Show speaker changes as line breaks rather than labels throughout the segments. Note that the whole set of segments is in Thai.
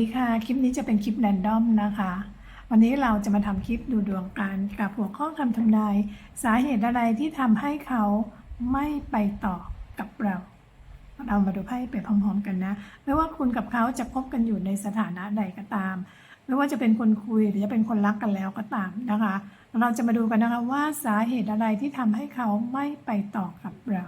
ดีค่ะ คลิปนี้จะเป็นคลิปแรนดอมนะคะ วันนี้เราจะมาทำคลิปดูดวงกันกับหัวข้อคำทำนาย สาเหตุอะไรที่ทำให้เขาไม่ไปต่อกับเรา เรามาดูไพ่ไปพร้อมๆกันนะ ไม่ว่าคุณกับเขาจะพบกันอยู่ในสถานะใดก็ตาม ไม่ว่าจะเป็นคนคุยหรือจะเป็นคนรักกันแล้วก็ตามนะคะ เราจะมาดูกันนะคะว่าสาเหตุอะไรที่ทำให้เขาไม่ไปต่อกับเรา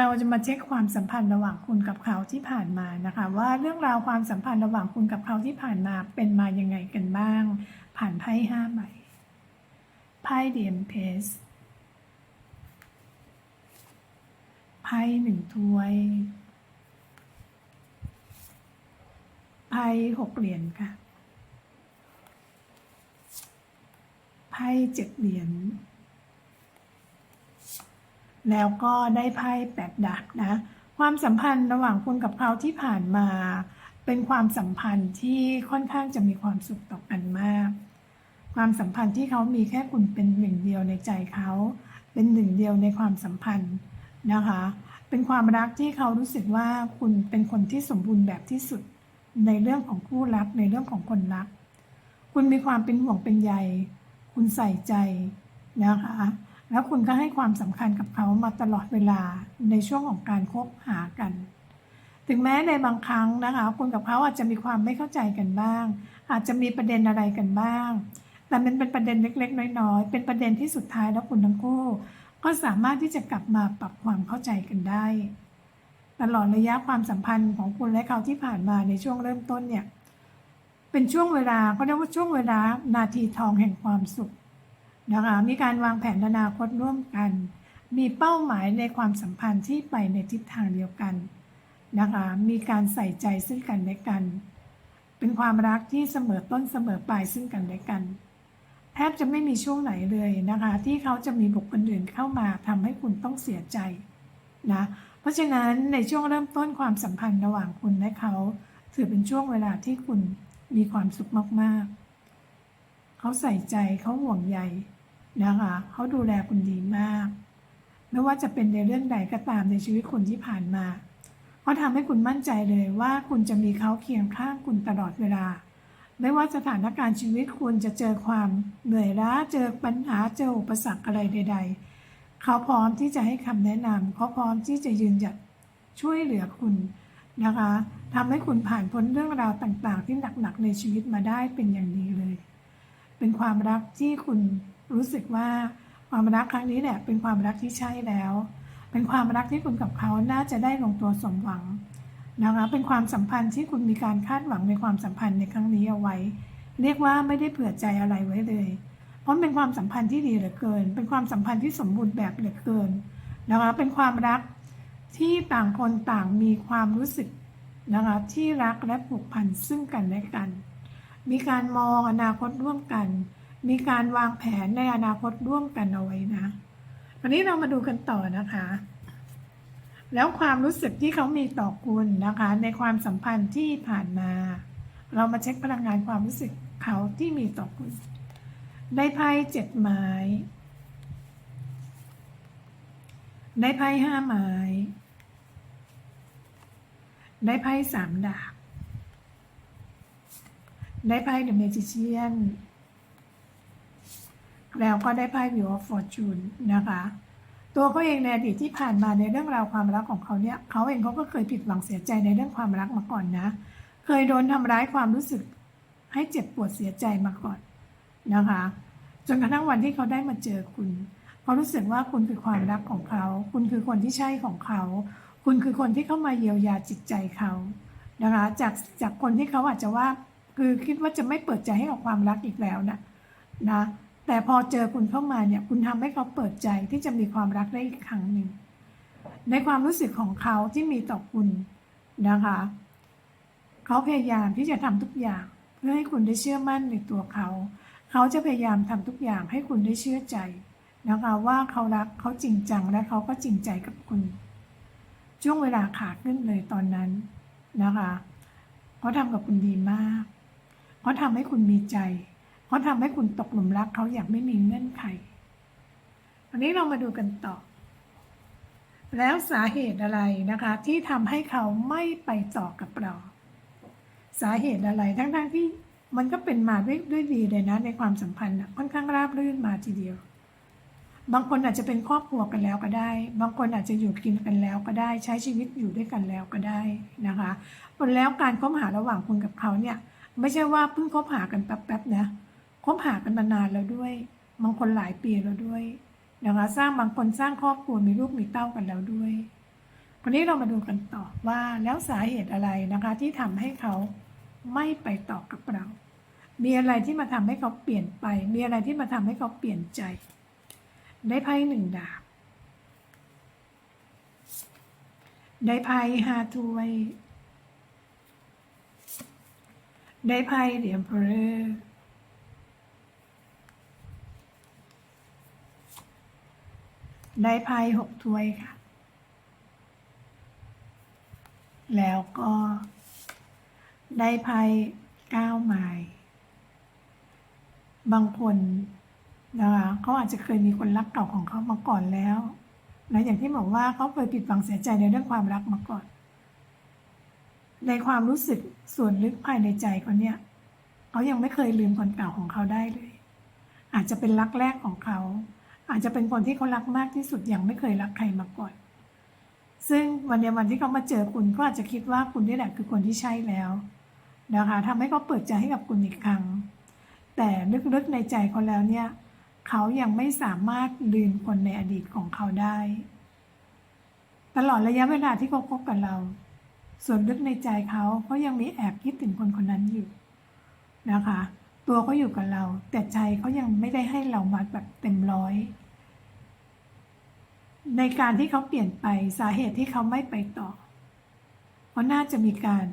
เราจะมาเช็คความสัมพันธ์ระหว่างคุณกับเขาที่ผ่านมานะคะ ว่าเรื่องราวความสัมพันธ์ระหว่างคุณกับเขาที่ผ่านมาเป็นมายังไงกันบ้าง ผ่านไพ่ห้าใบไพ่เดียมเพสไพ่หนึ่งถ้วยไพ่หกเหรียญค่ะไพ่เจ็ดเหรียญ แล้วก็ได้ไพ่แปดดาบนะความสัมพันธ์ระหว่างคุณกับเขาที่ผ่านมา เป็นความสัมพันธ์ที่ค่อนข้างจะมีความสุขต่อกันมาก ความสัมพันธ์ที่เขามีแค่คุณเป็นหนึ่งเดียวในใจเขา เป็นหนึ่งเดียวในความสัมพันธ์นะคะ เป็นความรักที่เขารู้สึกว่าคุณเป็นคนที่สมบูรณ์แบบที่สุดในเรื่องของคู่รักในเรื่องของคนรัก คุณมีความเป็นห่วงเป็นใย คุณใส่ใจนะคะ แล้วคุณก็ให้ความสำคัญกับเขามาตลอดเวลาในช่วงของการคบหากัน ถึงแม้ในบางครั้งนะคะคุณกับเขาอาจจะมีความไม่เข้าใจกันบ้าง อาจจะมีประเด็นอะไรกันบ้าง แต่มันเป็นประเด็นเล็ก ๆ น้อยๆเป็นประเด็นที่สุดท้ายแล้วคุณทั้งคู่ ก็สามารถที่จะกลับมาปรับความเข้าใจกันได้ ตลอดระยะความสัมพันธ์ของคุณและเขาที่ผ่านมาในช่วงเริ่มต้นเนี่ยเป็นช่วงเวลาก็เรียกว่าช่วงเวลานาทีทองแห่งความสุข นะคะมีการวางแผนอนาคตร่วมกัน มีเป้าหมายในความสัมพันธ์ที่ไปในทิศทางเดียวกันนะคะมีการใส่ใจซึ่งกันและกัน เป็นความรักที่เสมอต้นเสมอปลายซึ่งกันและกันแทบจะไม่มีช่วงไหนเลยนะคะ ที่เขาจะมีบุคคลอื่นเข้ามาทำให้คุณต้องเสียใจนะเพราะฉะนั้นในช่วงเริ่มต้นความสัมพันธ์ระหว่างคุณและเขา ถือเป็นช่วงเวลาที่คุณมีความสุขมากๆ เขาใส่ใจเขาห่วงใยนะคะเขาดูแลคุณดีมาก ไม่ว่าจะเป็นในเรื่องใดก็ตามในชีวิตคุณที่ผ่านมาเขาทำให้คุณมั่นใจเลยว่าคุณจะมีเขาเคียงข้างคุณตลอดเวลา ไม่ว่าสถานการณ์ชีวิตคุณจะเจอความเหนื่อยล้าเจอปัญหาเจออุปสรรคอะไรใด ๆ เขาพร้อมที่จะให้คำแนะนำเขาพร้อมที่จะยืนหยัดช่วยเหลือคุณนะคะทำให้คุณผ่านพ้นเรื่องราวต่างๆ ที่หนักๆในชีวิตมาได้เป็นอย่างดีเลย เป็นความรักที่คุณรู้สึกว่าความรักครั้งนี้เนี่ยเป็นความรักที่ใช่แล้ว เป็นความรักที่คุณกับเขาน่าจะได้ลงตัวสมหวังนะคะเป็นความสัมพันธ์ที่คุณมีการคาดหวังในความสัมพันธ์ในครั้งนี้เอาไว้ เรียกว่าไม่ได้เผื่อใจอะไรไว้เลย เพราะเป็นความสัมพันธ์ที่ดีเหลือเกิน เป็นความสัมพันธ์ที่สมบูรณ์แบบเหลือเกินนะคะเป็นความรักที่ต่างคนต่างมีความรู้สึกนะคะที่รักและผูกพันซึ่งกันและกัน มีการมองอนาคตร่วมกัน มีการวางแผนในอนาคตร่วมกันเอาไว้นะวันนี้เรามาดูกันต่อนะคะ แล้วความรู้สึกที่เขามีต่อคุณนะคะ ในความสัมพันธ์ที่ผ่านมา เรามาเช็คพลังงานความรู้สึกเขาที่มีต่อคุณ ได้ไพ่เจ็ดไม้ได้ไพ่ห้าไม้ได้ไพ่สามดาบ ได้ไพ่เดอะเมจิเชียนแล้วก็ได้ไพ่ Wheel of Fortune นะคะ ตัวเขาเองในอดีตที่ผ่านมาในเรื่องราวความรักของเขาเนี่ยเขาเองเขาก็เคยผิดหวังเสียใจในเรื่องความรักมาก่อนนะ เคยโดนทำร้ายความรู้สึกให้เจ็บปวดเสียใจมาก่อนนะคะ จนกระทั่งวันที่เขาได้มาเจอคุณเขารู้สึกว่าคุณคือความรักของเขา คุณคือคนที่ใช่ของเขา คุณคือคนที่เข้ามาเยียวยาจิตใจเขานะคะจากจากคนที่เขาอาจจะว่า คือคิดว่าจะไม่เปิดใจให้กับความรักอีกแล้วนะนะ แต่พอเจอคุณเข้ามาเนี่ยคุณทำให้เขาเปิดใจที่จะมีความรักได้อีกครั้งหนึ่งในความรู้สึกของเขาที่มีต่อคุณนะคะ เขาพยายามที่จะทำทุกอย่างเพื่อให้คุณได้เชื่อมั่นในตัวเขา เขาจะพยายามทำทุกอย่างให้คุณได้เชื่อใจนะคะว่าเขารักเขาจริงจังและเขาก็จริงใจกับคุณ ช่วงเวลาขาขึ้นเลยตอนนั้นนะคะเขาทำกับคุณดีมาก เขาทำให้คุณมีใจเขาทำให้คุณตกหลุมรักเขาอย่างไม่มีเงื่อนไขวันนี้เรามาดูกันต่อ แล้วสาเหตุอะไรนะคะ ที่ทำให้เขาไม่ไปต่อกับเรา สาเหตุอะไรทั้งๆที่มันก็เป็นมาด้วยด้วยดีเลยนะในความสัมพันธ์ค่อนข้างราบรื่นมาทีเดียว บางคนอาจจะเป็นครอบครัวกันแล้วก็ได้ บางคนอาจจะอยู่กินกันแล้วก็ได้ ใช้ชีวิตอยู่ด้วยกันแล้วก็ได้นะคะผลแล้วการคบหาระหว่างคุณกับเขาเนี่ย ไม่ใช่ว่าเพิ่งคบหากันแป๊บๆนะคบหากันมานานแล้วด้วย บางคนหลายปีแล้วด้วยนะคะสร้างบางคนสร้างครอบครัวมีลูกมีเต้ากันแล้วด้วยวันนี้เรามาดูกันต่อว่าแล้วสาเหตุอะไรนะคะที่ทำให้เขาไม่ไปต่อกับเรา มีอะไรที่มาทำให้เขาเปลี่ยนไป มีอะไรที่มาทำให้เขาเปลี่ยนใจ ได้ไพ่หนึ่งดาบ ได้ไพ่ห้าถ้วย ได้ไพ่เดียมเพลได้ไพ่หกถ้วยค่ะ แล้วก็ได้ไพ่เก้าไม้บางคนนะคะเขาอาจจะเคยมีคนรักเก่าของเขามาก่อนแล้วและอย่างที่บอกว่าเขาเคยผิดหวังเสียใจในเรื่องความรักมาก่อน ในความรู้สึก ส่วนลึกภายในใจเขาเนี่ยเขายังไม่เคยลืมคนเก่าของเขาได้เลย อาจจะเป็นรักแรกของเขา อาจจะเป็นคนที่เขารักมากที่สุดยังไม่เคยรักใครมาก่อน ซึ่งวันเนี้ยวันที่เขามาเจอคุณก็อาจจะคิดว่าคุณนี่แหละคือคนที่ใช่แล้วนะคะทำให้เขาเปิดใจให้กับคุณอีกครั้ง แต่ลึกๆในใจเขาแล้วเนี่ยเขายังไม่สามารถลืมคนในอดีตของเขาได้ ตลอดระยะเวลาที่เขาคบกับเรา ส่วนลึกในใจเขาเขายังมีแอบคิดถึงคนคนนั้นอยู่นะคะ ตัวเขาอยู่กับเรา แต่ใจเขายังไม่ได้ให้เรามาแบบเต็มร้อย ในการที่เขาเปลี่ยนไปสาเหตุที่เขาไม่ไปต่อเขาน่าจะมีการ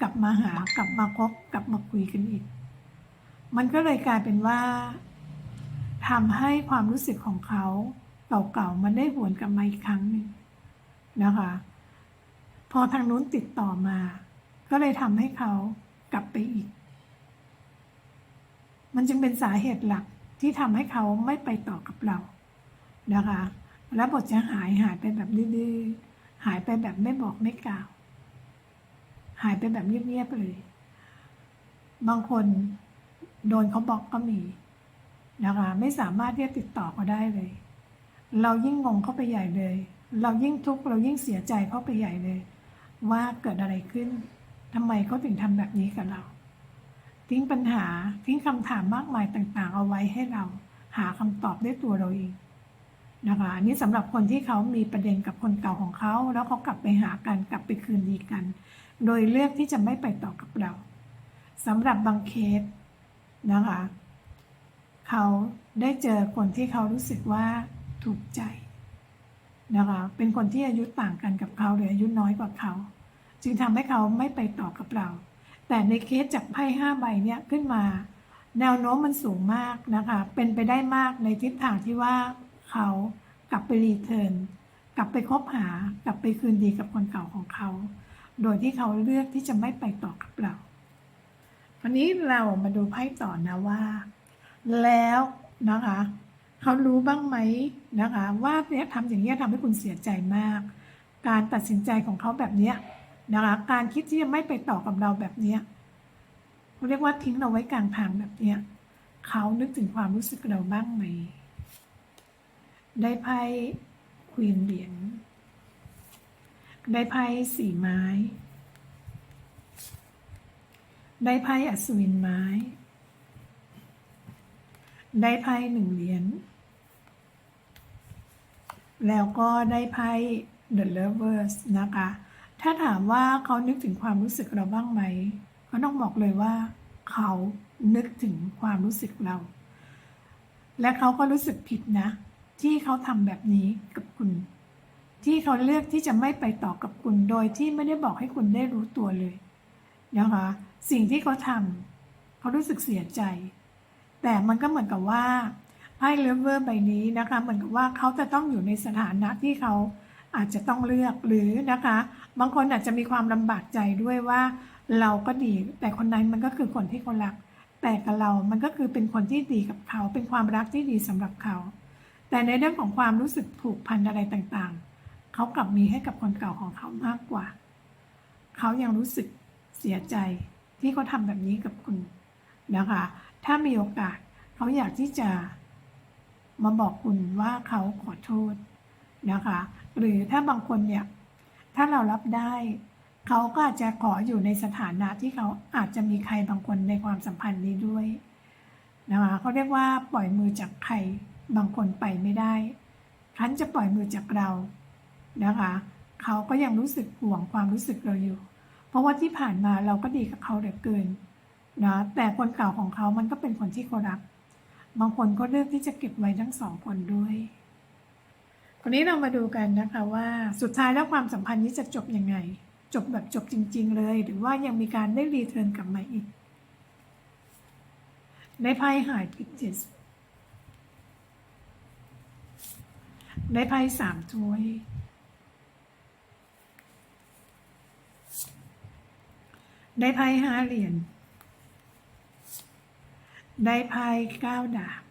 กลับมาหากลับมาคบกลับมาคุยกันอีก มันก็เลยกลายเป็นว่าทำให้ความรู้สึกของเขาเก่าๆมันได้หวนกลับมาอีกครั้งหนึ่งนะคะ พอทางนู้นติดต่อมา ก็เลยทำให้เขากลับไปอีก มันจึงเป็นสาเหตุหลักที่ทำให้เขาไม่ไปต่อกับเรานะคะ แล้วบทจะหายหายไปแบบดื้อๆหายไปแบบไม่บอกไม่กล่าว หายไปแบบเงียบๆเลย บางคนโดนเขาบอกก็มีนะคะไม่สามารถที่จะติดต่อเขาได้เลย เรายิ่งงงเข้าไปใหญ่เลย เรายิ่งทุกข์เรายิ่งเสียใจเข้าไปใหญ่เลย ว่าเกิดอะไรขึ้นทำไมเขาถึงทำแบบนี้กับเรา ทิ้งปัญหาทิ้งคำถามมากมายต่างๆ เอาไว้ให้เราหาคำตอบด้วยตัวเราเองนะคะอันนี้สำหรับคนที่เขามีประเด็นกับคนเก่าของเขา แล้วเขากลับไปหากันกลับไปคืนดีกัน โดยเลือกที่จะไม่ไปต่อกับเราสำหรับบางเคสนะคะ เขาได้เจอคนที่เขารู้สึกว่าถูกใจ นะคะเป็นคนที่อายุต่างกันกับเขาหรืออายุน้อยกว่าเขา จึงทำให้เขาไม่ไปต่อกับเรา แต่ในเคสจากไพ่ห้าใบเนี่ยขึ้นมา แนวโน้มมันสูงมากนะคะเป็นไปได้มากในทิศทางที่ว่าเขากลับไปรีเทิร์นกลับไปคบหากลับไปคืนดีกับคนเก่าของเขา โดยที่เขาเลือกที่จะไม่ไปต่อกับเราวันนี้เรามาดูไพ่ต่อนะว่า แล้วนะคะ เขารู้บ้างไหมนะคะ ว่าเนี่ยทำอย่างนี้ทำให้คุณเสียใจมาก การตัดสินใจของเขาแบบเนี้ยนะคะการคิดที่จะไม่ไปต่อกับเราแบบเนี้ยเขาเรียกว่าทิ้งเราไว้กลางทางแบบเนี้ยเขานึกถึงความรู้สึกเราบ้างไหม ได้ไพ่ควีนเหรียญได้ไพ่สี่ไม้ ได้ไพ่อัศวินไม้ ได้ไพ่หนึ่งเหรียญ แล้วก็ได้ไพ่ The Lovers นะคะ ถ้าถามว่าเขานึกถึงความรู้สึกเราบ้างไหม ก็ต้องบอกเลยว่า เขานึกถึงความรู้สึกเรา และเขาก็รู้สึกผิดนะ ที่เขาทำแบบนี้กับคุณ ที่เขาเลือกที่จะไม่ไปต่อกับคุณ โดยที่ไม่ได้บอกให้คุณได้รู้ตัวเลยนะคะ สิ่งที่เขาทำเขารู้สึกเสียใจ แต่มันก็เหมือนกับว่าไพ่เลเวอร์ใบนี้นะคะเหมือนกับว่าเขาจะต้องอยู่ในสถานะที่เขาอาจจะต้องเลือกหรือนะคะ บางคนอาจจะมีความลำบากใจด้วยว่า เราก็ดี แต่คนนั้นมันก็คือคนที่เขารัก แต่กับเรา มันก็คือเป็นคนที่ดีกับเขา เป็นความรักที่ดีสำหรับเขา แต่ในเรื่องของความรู้สึกผูกพันอะไรต่างๆ เขากลับมีให้กับคนเก่าของเขามากกว่า เขายังรู้สึกเสียใจที่เขาทำแบบนี้กับคุณ นะคะ ถ้ามีโอกาสเขาอยากที่จะมาบอกคุณว่าเขาขอโทษนะคะ หรือถ้าบางคนเนี่ยถ้าเรารับได้เขาก็อาจจะขออยู่ในสถานะที่เขาอาจจะมีใครบางคนในความสัมพันธ์นี้ด้วยนะคะเขาเรียกว่าปล่อยมือจากใครบางคนไปไม่ได้คันจะปล่อยมือจากเรานะคะเขาก็ยังรู้สึกห่วงความรู้สึกเราอยู่ เพราะว่าที่ผ่านมาเราก็ดีกับเขาเหลือเกิน นะแต่คนเก่าของเขามันก็เป็นคนที่เขารัก บางคนก็เลือกที่จะเก็บไว้ทั้งสองคนด้วยวันนี้เรามาดูกันนะคะว่าสุดท้ายแล้วความสัมพันธ์นี้จะจบยังไง จบแบบจบจริง ๆ เลย หรือว่ายังมีการได้รีเทิร์นกลับมาอีก ในไพ่หายพิจิสในไพ่สามถ้วยได้ไพ่ห้าเหรียญ ได้ไพ่เก้าดาบ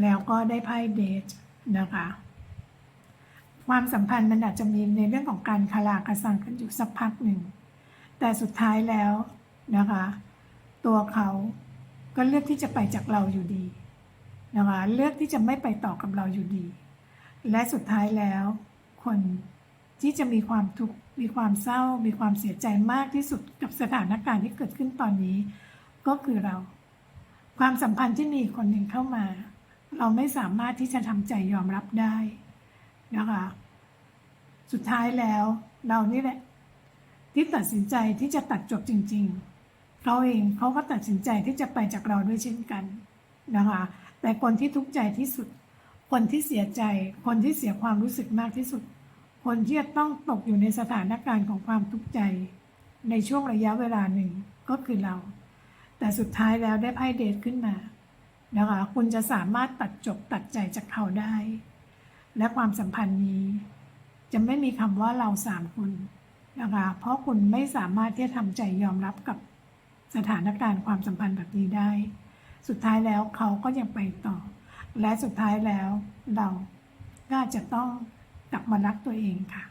แล้วก็ได้ไพ่เดทนะคะ ความสัมพันธ์มันอาจจะมีในเรื่องของการคลากระสังกันอยู่สักพักหนึ่ง แต่สุดท้ายแล้วนะคะ ตัวเขาก็เลือกที่จะไปจากเราอยู่ดีนะคะเลือกที่จะไม่ไปต่อกับเราอยู่ดี และสุดท้ายแล้ว คนที่จะมีความทุกข์ มีความเศร้า มีความเสียใจมากที่สุดกับสถานการณ์ที่เกิดขึ้นตอนนี้ ก็คือเรา ความสัมพันธ์ที่มีคนหนึ่งเข้ามา เราไม่สามารถที่จะทำใจยอมรับได้นะคะสุดท้ายแล้วเรานี่แหละ ที่ตัดสินใจที่จะตัดจบจริง ๆเขาเองเขาก็ตัดสินใจที่จะไปจากเราด้วยเช่นกันนะคะ แต่คนที่ทุกข์ใจที่สุด คนที่เสียใจ คนที่เสียความรู้สึกมากที่สุด คนที่จะต้องตกอยู่ในสถานการณ์ของความทุกข์ใจ ในช่วงระยะเวลาหนึ่งก็คือเรา แต่สุดท้ายแล้วได้ไพ่เดทขึ้นมานะคะคุณจะสามารถตัดจบตัดใจจากเขาได้ และความสัมพันธ์นี้ จะไม่มีคำว่าเราสามคนนะคะเพราะคุณไม่สามารถที่จะทำใจยอมรับกับสถานการณ์ความสัมพันธ์แบบนี้ได้ สุดท้ายแล้วเขาก็ยังไปต่อ และสุดท้ายแล้วเราก็จะต้อง กลับมารักตัวเองค่ะ